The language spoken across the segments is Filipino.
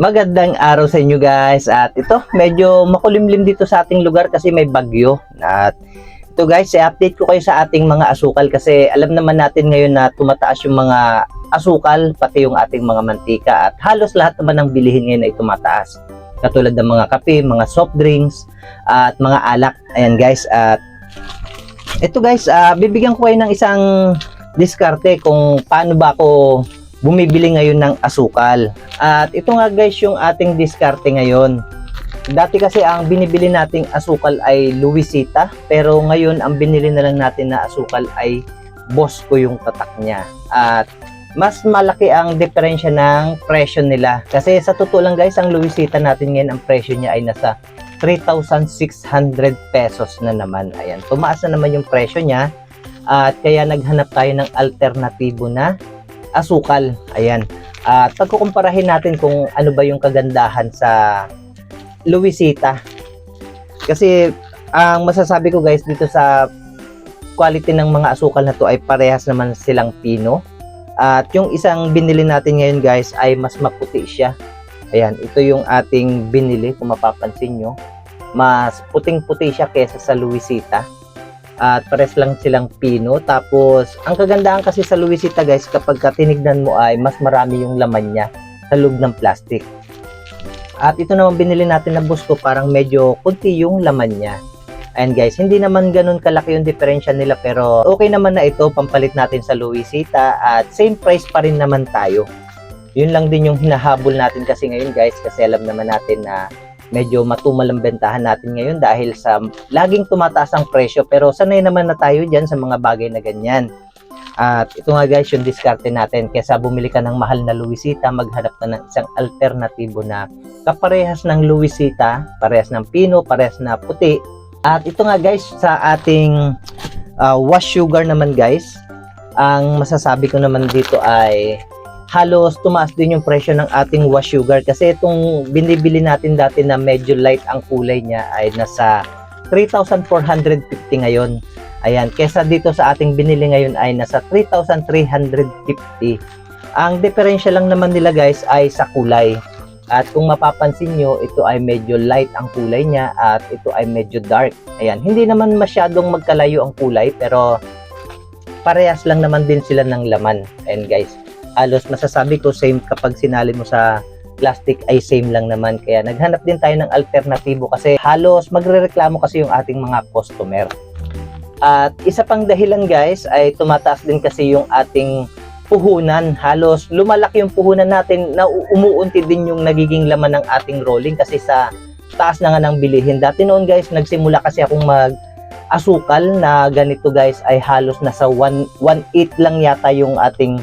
Magandang araw sa inyo guys. At ito medyo makulimlim dito sa ating lugar kasi may bagyo. At ito guys i-update ko kayo sa ating mga asukal kasi alam naman natin ngayon na tumataas yung mga asukal pati yung ating mga mantika. At halos lahat naman ng bilihin ngayon ay tumataas. Katulad ng mga kape, mga soft drinks at mga alak. Ayan guys. At ito guys ah, bibigyan ko kayo ng isang diskarte kung paano ba ako bumibili ngayon ng asukal. At ito nga guys yung ating diskarte ngayon. Dati kasi ang binibili nating asukal ay Luisita, pero ngayon ang binili na lang natin na asukal ay Bosco yung tatak niya. At mas malaki ang diferensya ng presyo nila. Kasi sa totoo lang guys, ang Luisita natin ngayon ang presyo niya ay nasa 3,600 pesos na naman. Ayan, tumaas na naman yung presyo niya. At kaya naghanap tayo ng alternatibo na asukal. Ayan. At pagkukumparahin natin kung ano ba yung kagandahan sa Luisita. Kasi ang masasabi ko guys dito sa quality ng mga asukal na to ay parehas naman silang pino. At yung isang binili natin ngayon guys ay mas maputi siya. Ayan, ito yung ating binili kung mapapansin nyo. Mas puting-puti siya kesa sa Luisita at pares lang silang pino. Tapos, ang kagandahan kasi sa Luisita guys, kapag ka tinignan mo ay mas marami yung laman niya sa loob ng plastic. At ito naman binili natin na Busco, parang medyo kunti yung laman niya. Ayan guys, hindi naman ganun kalaki yung diferensya nila pero okay naman na ito, pampalit natin sa Luisita at same price pa rin naman tayo. Yun lang din yung hinahabol natin kasi ngayon guys kasi alam naman natin na medyo matumal ang bentahan natin ngayon dahil sa laging tumataas ang presyo pero sanay naman na tayo dyan sa mga bagay na ganyan. At ito nga guys yung diskarte natin kesa bumili ka ng mahal na Luisita maghanap ka ng isang alternatibo na kaparehas ng Luisita, parehas ng pino, parehas na puti. At ito nga guys sa ating uh, wash sugar naman guys, ang masasabi ko naman dito ay halos tumaas din yung presyo ng ating wash sugar kasi itong binibili natin dati na medyo light ang kulay niya ay nasa 3,450 ngayon. Ayan, kesa dito sa ating binili ngayon ay nasa 3,350. Ang diferensya lang naman nila guys ay sa kulay. At kung mapapansin nyo, ito ay medyo light ang kulay niya at ito ay medyo dark. Ayan, hindi naman masyadong magkalayo ang kulay pero parehas lang naman din sila ng laman. Ayan guys, halos masasabi ko same kapag sinali mo sa plastic ay same lang naman. Kaya naghanap din tayo ng alternatibo kasi halos magrereklamo kasi yung ating mga customer. At isa pang dahilan guys ay tumataas din kasi yung ating puhunan. Halos lumalaki yung puhunan natin na umuunti din yung nagiging laman ng ating rolling kasi sa taas na nga ng bilihin. Dati noon guys nagsimula kasi akong mag asukal na ganito guys ay halos nasa 1 1.8 lang yata yung ating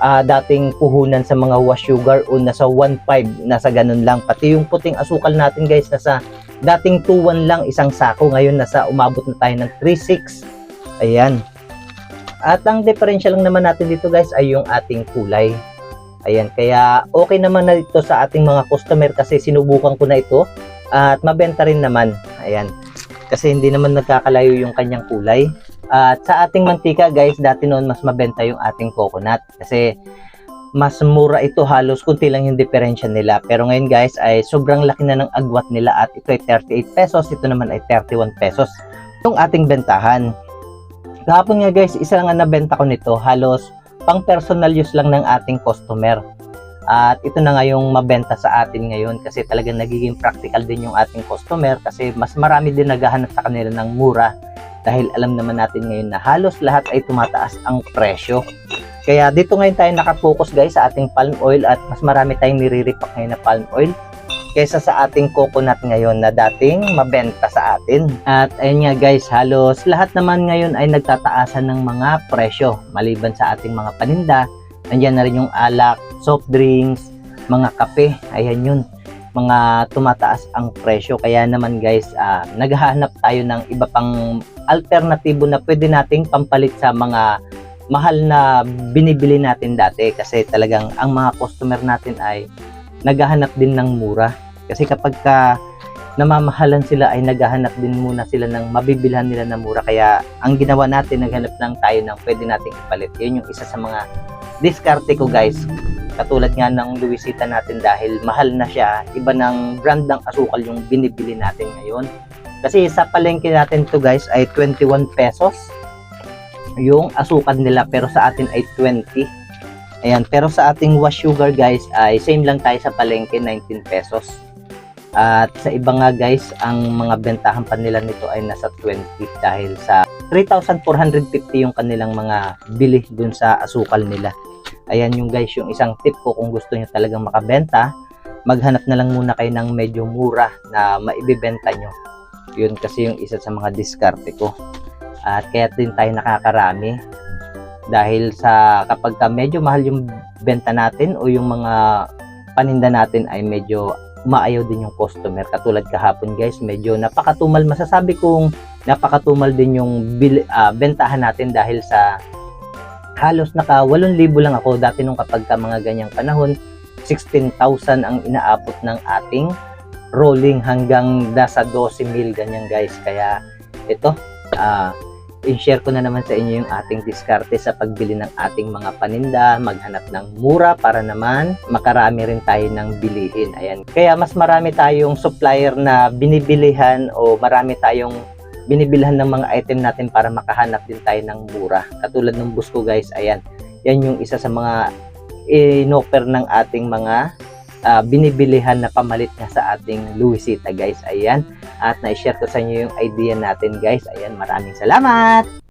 ah, dating puhunan sa mga wash sugar o nasa 1.5 nasa ganun lang. Pati yung puting asukal natin guys nasa dating 2.1 lang isang sako. Ngayon nasa umabot na tayo ng 3.6 ayan. At ang differential lang naman natin dito guys ay yung ating kulay. Ayan kaya okay naman na ito sa ating mga customer kasi sinubukan ko na ito at mabenta rin naman. Ayan. Kasi hindi naman nagkakalayo yung kanyang kulay at sa ating mantika guys, dati noon mas mabenta yung ating coconut kasi mas mura ito halos kunti lang yung diferensya nila. Pero ngayon guys ay sobrang laki na ng agwat nila at ito ay 38 pesos, ito naman ay 31 pesos. Yung ating bentahan. Kahapon nga guys, isa lang ang nabenta ko nito, halos pang personal use lang ng ating customer. At ito na nga yung mabenta sa atin ngayon kasi talagang nagiging practical din yung ating customer kasi mas marami din naghahanap sa kanila ng mura dahil alam naman natin ngayon na halos lahat ay tumataas ang presyo. Kaya dito ngayon tayo nakafocus guys sa ating palm oil at mas marami tayong nire-repack ngayon na palm oil kaysa sa ating coconut ngayon na dating mabenta sa atin. At ayun nga guys, halos lahat naman ngayon ay nagtataasan ng mga presyo maliban sa ating mga paninda. Nandiyan na rin yung alak, soft drinks, mga kape, ayan yun mga tumataas ang presyo. Kaya naman guys uh, naghahanap tayo ng iba pang alternatibo na pwede nating pampalit sa mga mahal na binibili natin dati. Kasi talagang ang mga customer natin ay naghahanap din ng mura. Kasi kapag ka namamahalan sila ay naghahanap din muna sila ng mabibilhan nila na mura. Kaya ang ginawa natin naghanap lang tayo ng pwede nating ipalit. Yun yung isa sa mga diskarte ko guys Katulad nga ng Luisita natin dahil mahal na siya, iba ng brand ng asukal yung binibili natin ngayon. Kasi sa palengke natin to guys ay 21 pesos yung asukal nila pero sa atin ay 20. Ayan, pero sa ating wash sugar guys ay same lang tayo sa palengke 19 pesos. At sa iba nga guys, ang mga bentahan pa nila nito ay nasa 20 dahil sa 3,450 yung kanilang mga bili dun sa asukal nila. Ayan yung guys, yung isang tip ko kung gusto nyo talagang makabenta, maghanap na lang muna kayo ng medyo mura na maibibenta nyo. Yun kasi yung isa sa mga diskarte ko. At kaya din tayo nakakarami dahil sa kapag ka medyo mahal yung benta natin o yung mga paninda natin ay medyo umaayaw din yung customer. Katulad kahapon guys, medyo napakatumal. Masasabi kong napakatumal din yung bil, ah, bentahan natin dahil sa halos naka 8,000 lang ako dati nung kapag ka mga ganyang panahon 16,000 ang inaabot ng ating rolling hanggang nasa 12,000 ganyan guys kaya ito ah i-share ko na naman sa inyo yung ating diskarte sa pagbili ng ating mga paninda, maghanap ng mura para naman makarami rin tayo ng bilihin. Ayan. Kaya mas marami tayong supplier na binibilihan o marami tayong binibilhan ng mga item natin para makahanap din tayo ng mura. Katulad ng bus guys, ayan. Yan yung isa sa mga inoffer ng ating mga ah, binibilihan na pamalit niya sa ating Luisita guys. Ayan. At na-share ko sa inyo yung idea natin guys. Ayan, maraming salamat!